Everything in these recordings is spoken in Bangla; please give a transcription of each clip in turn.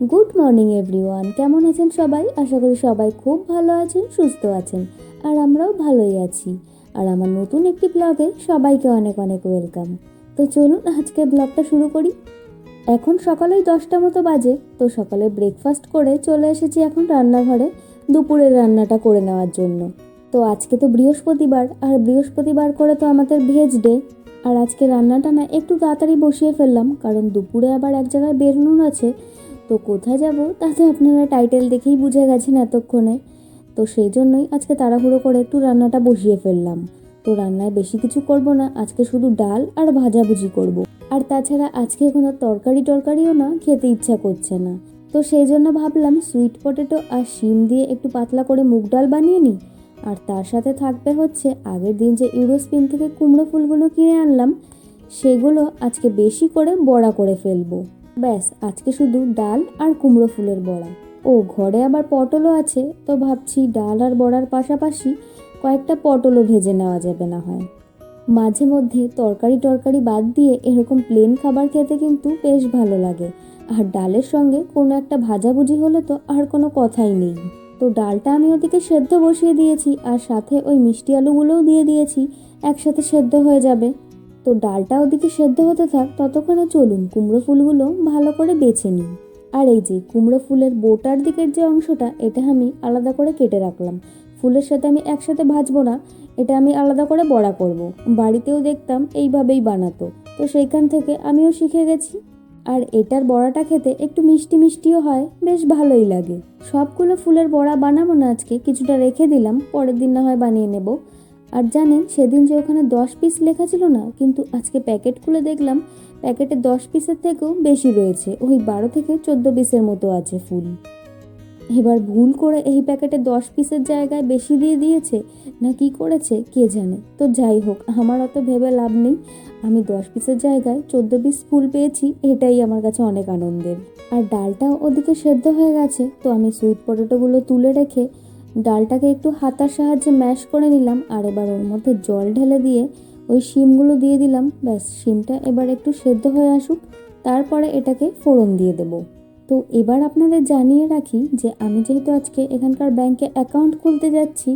গুড মর্নিং এভরিওয়ান কেমন আছেন সবাই? আশা করি সবাই খুব ভালো আছেন, সুস্থ আছেন, আর আমরাও ভালোই আছি। আর আমার নতুন একটি ব্লগে সবাইকে অনেক অনেক ওয়েলকাম তো চলুন, আজকে ব্লগটা শুরু করি। এখন সকালেই দশটা মতো বাজে, তো সকালে ব্রেকফাস্ট করে চলে এসেছি এখন রান্নাঘরে দুপুরের রান্নাটা করে নেওয়ার জন্য। তো আজকে তো বৃহস্পতিবার, আর বৃহস্পতিবার করে তো আমাদের ভেজ ডে আর আজকে রান্নাটা না একটু তাড়াতাড়ি বসিয়ে ফেললাম, কারণ দুপুরে আবার এক জায়গায় বেরোনোর আছে। তো কোথায় যাব? তা তো আপনারা টাইটেল দেখেই বুঝে গেছেন এতক্ষণে। তো সেই জন্যই আজকে তাড়াহুড়ো করে একটু রান্নাটা বসিয়ে ফেললাম। তো রান্নায় বেশি কিছু করব না, আজকে শুধু ডাল আর ভাজাভুজি করব। আর তাছাড়া আজকে কোনো তরকারি টরকারিও না, খেতে ইচ্ছা করছে না। তো সেই জন্য ভাবলাম সুইট পটেটো আর শিম দিয়ে একটু পাতলা করে মুগ ডাল বানিয়ে নিই। আর তার সাথে থাকবে হচ্ছে আগের দিন যে ইউরোস্পিন থেকে কুমড়ো ফুলগুলো কিনে আনলাম, সেগুলো আজকে বেশি করে বড়া করে ফেলব। ব্যাস, আজকে শুধু ডাল আর কুমড়ো ফুলের বড়া। ও, ঘরে আবার পটলও আছে, তো ভাবছি ডাল আর বড়ার পাশাপাশি কয়েকটা পটলও ভেজে নেওয়া যাবে না হয়। মাঝে মধ্যে তরকারি টরকারি বাদ দিয়ে এরকম প্লেন খাবার খেতে কিন্তু বেশ ভালো লাগে। আর ডালের সঙ্গে কোনো একটা ভাজাভুজি হলে তো আর কোনো কথাই নেই। তো ডালটা আমি ওদিকে সেদ্ধ বসিয়ে দিয়েছি, আর সাথে ওই মিষ্টি আলুগুলোও দিয়ে দিয়েছি, একসাথে সেদ্ধ হয়ে যাবে। তো ডালটা ওদিকে সেদ্ধ হতে থাক, ততক্ষণে চলুন কুমড়ো ফুলগুলো ভালো করে বেছে নিই। আর এই যে কুমড়ো ফুলের বোটার দিকের যে অংশটা, এটা আমি আলাদা করে কেটে রাখলাম। ফুলের সাথে আমি একসাথে ভাজবো না, এটা আমি আলাদা করে বড়া করব। বাড়িতেও দেখতাম এইভাবেই বানাতো। তো সেইখান থেকে আমিও শিখে গেছি। আর এটার বড়াটা খেতে একটু মিষ্টি মিষ্টিও হয়, বেশ ভালোই লাগে। সবগুলো ফুলের বড়া বানাবো না আজকে, কিছুটা রেখে দিলাম, পরের দিন না হয় বানিয়ে নেব। আর জানেন, সেদিন যে ওখানে দশ পিস লেখা ছিল না, কিন্তু আজকে প্যাকেট খুলে দেখলাম প্যাকেটে দশ পিসের থেকেও বেশি রয়েছে। ওই বারো থেকে চোদ্দ পিসের মতো আছে ফুল। এবার ভুল করে এই প্যাকেটে দশ পিসের জায়গায় বেশি দিয়ে দিয়েছে, না কি করেছে, কে জানে? তো যাই হোক, আমার অত ভেবে লাভ নেই। আমি দশ পিসের জায়গায় চোদ্দ পিস ফুল পেয়েছি, এটাই আমার কাছে অনেক আনন্দের। আর ডালটাও ওদিকে সেদ্ধ হয়ে গেছে, তো আমি সুইট পটেটোগুলো তুলে রেখে ডালটাকে একটু হাতার সাহায্যে ম্যাশ করে নিলাম আর এবার ওর মধ্যে জল ঢেলে দিয়ে ওই শিমগুলো দিয়ে দিলাম। ব্যাস, শিমটা এবার একটু সেদ্ধ হয়ে আসুক, তারপরে এটাকে ফোড়ন দিয়ে দেবো। তো এবার আপনাদের জানিয়ে রাখি যে আমি যেহেতু আজকে এখানকার ব্যাংকে অ্যাকাউন্ট খুলতে যাচ্ছি,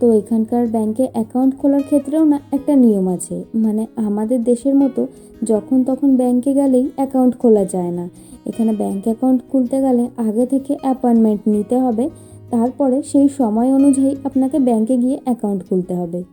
তো এখানকার ব্যাংকে অ্যাকাউন্ট খোলার ক্ষেত্রেও না একটা নিয়ম আছে। মানে আমাদের দেশের মতো যখন তখন ব্যাংকে গেলেই অ্যাকাউন্ট খোলা যায় না। এখানে ব্যাংক অ্যাকাউন্ট খুলতে গেলে আগে থেকে অ্যাপয়েন্টমেন্ট নিতে হবে। তারপরে সেই সময় অনুযায়ী আপনাকে ব্যাংকে গিয়ে অ্যাকাউন্ট খুলতে হবে।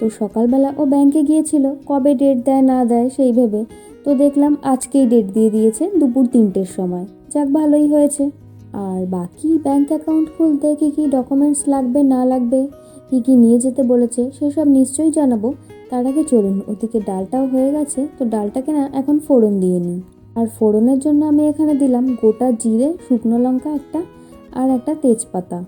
তো সকালবেলা ও ব্যাংকে গিয়েছিল, কবে ডেট দেয়, না দেয় সেই ভেবে তো দেখলাম আজকেই ডেট দিয়ে দিয়েছে দুপুর তিনটের সময়। যাক, ভালোই হয়েছে। আর বাকি ব্যাংক অ্যাকাউন্ট খুলতে কী কী ডকুমেন্টস লাগবে, না লাগবে, কী কী নিয়ে যেতে বলেছে, সেসব নিশ্চয়ই জানাব। তার আগে চলুন, ওদিকে ডালটাও হয়ে গেছে, তো ডালটাকে না এখন ফোড়ন দিয়ে নিই। আর ফোড়নের জন্য আমি এখানে দিলাম গোটা জিরে, শুকনো লঙ্কা একটা আর একটা তেজপাতা।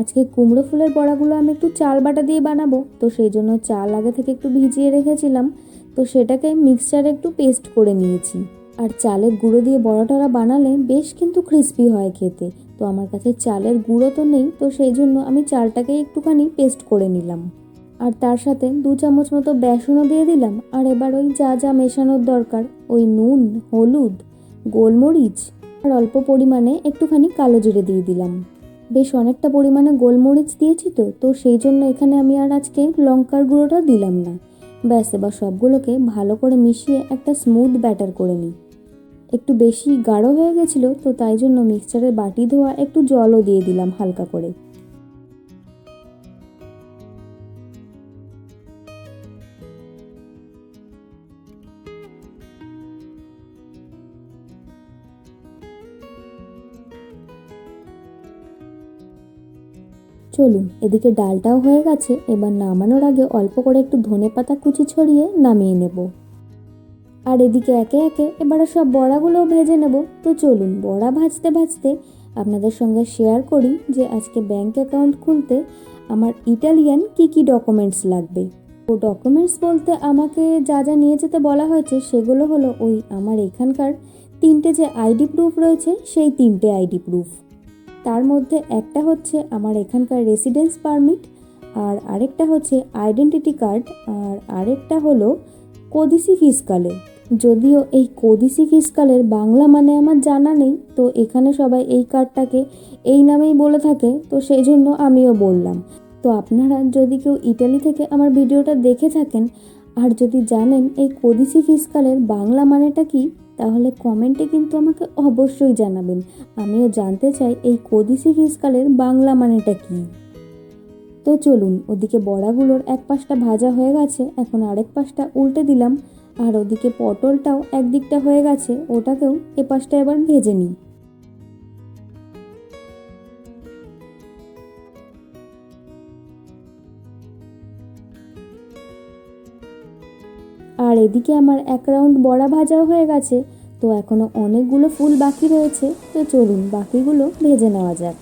আজকে কুমড়ো ফুলের বড়াগুলো আমি একটু চাল বাটা দিয়ে বানাবো। তো সেই জন্য চাল আগে থেকে একটু ভিজিয়ে রেখেছিলাম। তো সেটাকে মিক্সচারে একটু পেস্ট করে নিয়েছি। আর চালের গুঁড়ো দিয়ে বড়া টড়া বানালে বেশ কিন্তু ক্রিস্পি হয় খেতে। তো আমার কাছে চালের গুঁড়ো তো নেই, তো সেই জন্য আমি চালটাকে একটুখানি পেস্ট করে নিলাম। আর তার সাথে দু চামচ মতো বেসনও দিয়ে দিলাম। আর এবার ওই যা যা মেশানোর দরকার, ওই নুন, হলুদ, গোলমরিচ, আর অল্প পরিমাণে একটুখানি কালো জিরে দিয়ে দিলাম। বেশ অনেকটা পরিমাণে গোলমরিচ দিয়েছি তো তো সেই জন্য এখানে আমি আর আজকে লঙ্কার গুঁড়োটা দিলাম না। ব্যাস, এবার সবগুলোকে ভালো করে মিশিয়ে একটা স্মুথ ব্যাটার করে নিই। একটু বেশি গাঢ় হয়ে গেছিল, তো তাই জন্য মিক্সচারের বাটি ধোয়া একটু জলও দিয়ে দিলাম হালকা করে। চলুন, এদিকে ডালটাও হয়ে গেছে, এবার নামানোর আগে অল্প করে একটু ধনে পাতা কুচি ছড়িয়ে নামিয়ে নেব। আর এদিকে একে একে এবারে সব বড়াগুলোও ভেজে নেব। তো চলুন, বড়া ভাজতে ভাজতে আপনাদের সঙ্গে শেয়ার করি যে আজকে ব্যাংক অ্যাকাউন্ট খুলতে আমার ইটালিয়ান কি কি ডকুমেন্টস লাগবে। ও ডকুমেন্টস বলতে আমাকে যা যা নিয়ে যেতে বলা হয়েছে সেগুলো হলো ওই আমার এখানকার তিনটে যে আইডি প্রুফ রয়েছে, সেই তিনটে আইডি প্রুফ তার মধ্যে একটা হচ্ছে আমার এখানকার রেসিডেন্স পারমিট আর আরেকটা হচ্ছে আইডেন্টিটি কার্ড আর আরেকটা হলো কোদিসি ফিসকালে যদিও এই কোদিসি ফিসকালের বাংলা মানে আমার জানা নেই, তো এখানে সবাই এই কার্ডটাকে এই নামেই বলে থাকে, তো সেই জন্য আমিও বললাম। তো আপনারা যদি কেউ ইটালি থেকে আমার ভিডিওটা দেখে থাকেন, আর যদি জানেন এই কোদিসি ফিসকালের বাংলা মানেটা কি তাহলে কমেন্টে কিন্তু আমাকে অবশ্যই জানাবেন। আমিও জানতে চাই এই কদিসি ফিসকালের বাংলা মানেটা কি? তো চলুন, ওদিকে বড়াগুলোর এক পাশটা ভাজা হয়ে গেছে, এখন আরেক পাশটা উল্টে দিলাম। আর ওদিকে পটলটাও একদিকটা হয়ে গেছে, ওটাকেও এ পাশটা এবার ভেজে নিই। আর এদিকে আমার এক রাউন্ড বড়া ভাজাও হয়ে গেছে। তো এখনও অনেকগুলো ফুল বাকি রয়েছে। তো চলুন বাকিগুলো ভেজে নেওয়া যাক।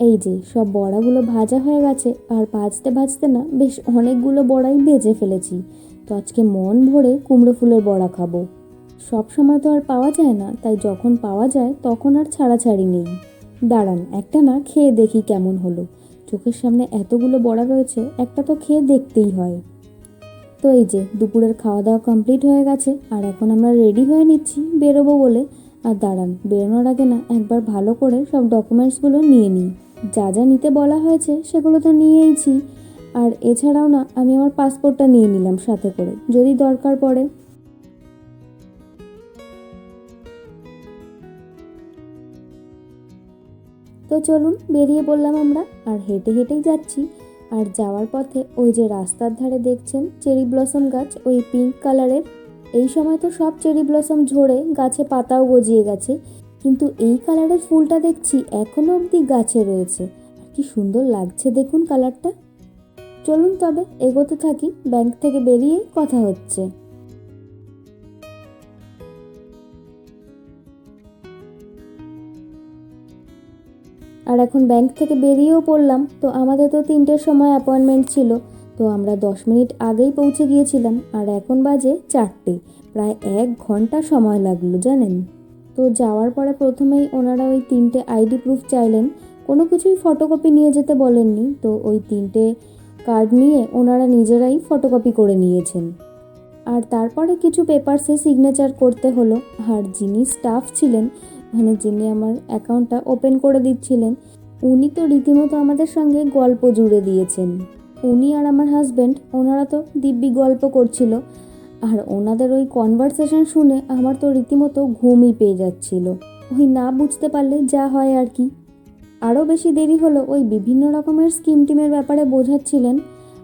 এই যে, সব বড়াগুলো ভাজা হয়ে গেছে, আর ভাজতে ভাজতে না বেশ অনেকগুলো বড়াই ভেজে ফেলেছি। তো আজকে মন ভরে কুমড়ো ফুলের বড়া খাব। সব সময় তো আর পাওয়া যায় না, তাই যখন পাওয়া যায় তখন আর ছাড়াছাড়ি নেই। দাঁড়ান, একটা না খেয়ে দেখি কেমন হলো। চোখের সামনে এতগুলো বড়া রয়েছে, একটা তো খেয়ে দেখতেই হয়। তো এই যে, দুপুরের খাওয়া দাওয়া কমপ্লিট হয়ে গেছে, আর এখন আমরা রেডি হয়ে নিচ্ছি বেরোবো বলে। আর দাঁড়ান, বেরোনোর আগে না একবার ভালো করে সব ডকুমেন্টসগুলো নিয়ে নিই। যা যা নিতে বলা হয়েছে সেগুলো তো নিয়েইছি। আর এছাড়াও না, আমি আমার পাসপোর্টটা নিয়ে নিলাম সাথে করে, যদি দরকার পড়ে। তো চলুন, বেরিয়ে পড়লাম আমরা, আর হেঁটে হেঁটেই যাচ্ছি। আর যাওয়ার পথে ওই যে রাস্তার ধারে দেখছেন, চেরি ব্লসম গাছ, ওই পিঙ্ক কালারের এই সময় তো সব চেরি ব্লসম ঝরে গাছে পাতাও গজিয়ে গেছে। কিন্তু এই কালারের ফুলটা দেখছি এখনও অবধি গাছে রয়েছে। কি সুন্দর লাগছে দেখুন কালারটা। চলুন তবে এগোতে থাকি, ব্যাংক থেকে বেরিয়ে কথা হচ্ছে। আর এখন ব্যাংক থেকে বেরিয়েও পড়লাম, তো আমাদের তো তিনটের সময় অ্যাপয়েন্টমেন্ট ছিল, তো আমরা দশ মিনিট আগেই পৌঁছে গিয়েছিলাম, আর এখন বাজে চারটে, প্রায় এক ঘণ্টা সময় লাগল, জানেন? তো যাওয়ার পরে প্রথমেই ওনারা ওই তিনটে আইডি প্রুফ চাইলেন। কোনো কিছুই ফটোকপি নিয়ে যেতে বলেননি। তো ওই তিনটে কার্ড নিয়ে ওনারা নিজেরাই ফটোকপি করে নিয়েছেন। আর তারপরে কিছু পেপারসে সিগনেচার করতে হলো। আর যিনি স্টাফ ছিলেন মানে যিনি আমার অ্যাকাউন্টটা ওপেন করে দিচ্ছিলেন, উনি তো রীতিমতো আমাদের সঙ্গে গল্প জুড়ে দিয়েছেন। উনি আর আমার হাজব্যান্ড ওনারা তো দিব্যি গল্প করছিল। আর ওনাদের ওই কনভারসেশন শুনে আমার তো রীতিমতো ঘুমই পেয়ে যাচ্ছিল। ওই না বুঝতে পারলে যা হয় আর কি। আরও বেশি দেরি হলো ওই বিভিন্ন রকমের স্কিম টিমের ব্যাপারে বোঝাচ্ছিলেন।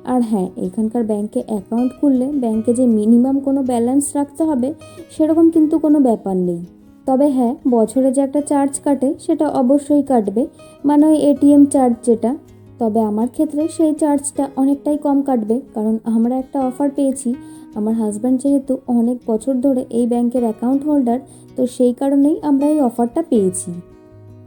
আর হ্যাঁ এখানকার ব্যাংকে অ্যাকাউন্ট খুললে ব্যাংকে যে মিনিমাম কোনো ব্যালেন্স রাখতে হবে, সেরকম কিন্তু কোনো ব্যাপার নেই। তবে হ্যাঁ বছরে যে একটা চার্জ কাটে, সেটা অবশ্যই কাটবে। মানে ওই এটিএম চার্জ যেটা। তবে আমার ক্ষেত্রে সেই চার্জটা অনেকটাই কম কাটবে, কারণ আমরা একটা অফার পেয়েছি। আমার হাজব্যান্ড যেহেতু অনেক বছর ধরে এই ব্যাংকের অ্যাকাউন্ট হোল্ডার তো সেই কারণেই আমরা এই অফারটা পেয়েছি।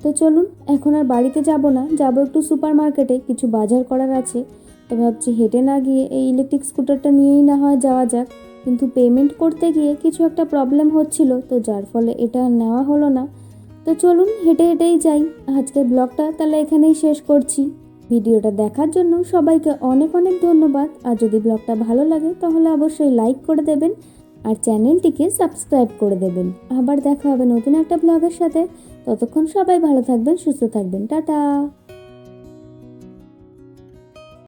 তো চলুন, এখন আর বাড়িতে যাব না, যাব একটু সুপার মার্কেটে কিছু বাজার করার আছে। তো ভাবছি হেঁটে না গিয়ে এই ইলেকট্রিক স্কুটারটা নিয়েই না হয় যাওয়া যাক। কিন্তু পেমেন্ট করতে গিয়ে কিছু একটা প্রবলেম হচ্ছিল, তো যার ফলে এটা নেওয়া হলো না। তো চলুন, হেঁটে হেঁটেই যাই। আজকের ব্লগটা তাহলে এখানেই শেষ করছি। ভিডিওটা দেখার জন্য সবাইকে অনেক অনেক ধন্যবাদ। আর যদি ব্লগটা ভালো লাগে, তাহলে অবশ্যই লাইক করে দেবেন আর চ্যানেলটিকে সাবস্ক্রাইব করে দেবেন। আবার দেখা হবে নতুন একটা ব্লগের সাথে। ততক্ষণ সবাই ভালো থাকবেন, সুস্থ থাকবেন। টাটা!